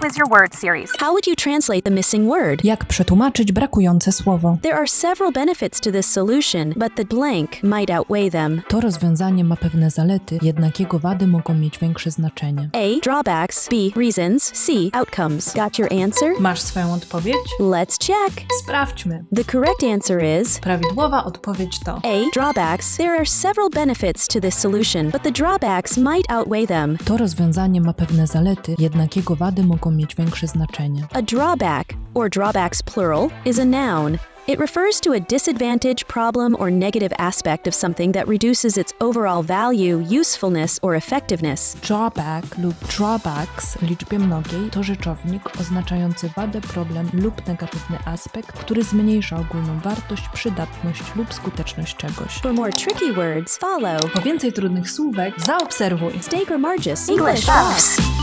Quiz Your Words series. How would you translate the missing word? Jak przetłumaczyć brakujące słowo? There are several benefits to this solution, but the blank might outweigh them. To rozwiązanie ma pewne zalety, jednak jego wady mogą mieć większe znaczenie. A. Drawbacks. B. Reasons. C. Outcomes. Got your answer? Masz swoją odpowiedź? Let's check. Sprawdźmy. The correct answer is Prawidłowa odpowiedź to A. Drawbacks. There are several benefits to this solution, but the drawbacks might outweigh them. To rozwiązanie ma pewne zalety, jednak jego wady mogą mieć większe znaczenie. A drawback, or drawbacks plural, is a noun. It refers to a disadvantage, problem, or negative aspect of something that reduces its overall value, usefulness, or effectiveness. Drawback lub drawbacks w liczbie mnogiej to rzeczownik oznaczający wadę, problem lub negatywny aspekt, który zmniejsza ogólną wartość, przydatność lub skuteczność czegoś. For more tricky words, follow Po więcej trudnych słówek zaobserwuj. Stay Grammargis English Buffs.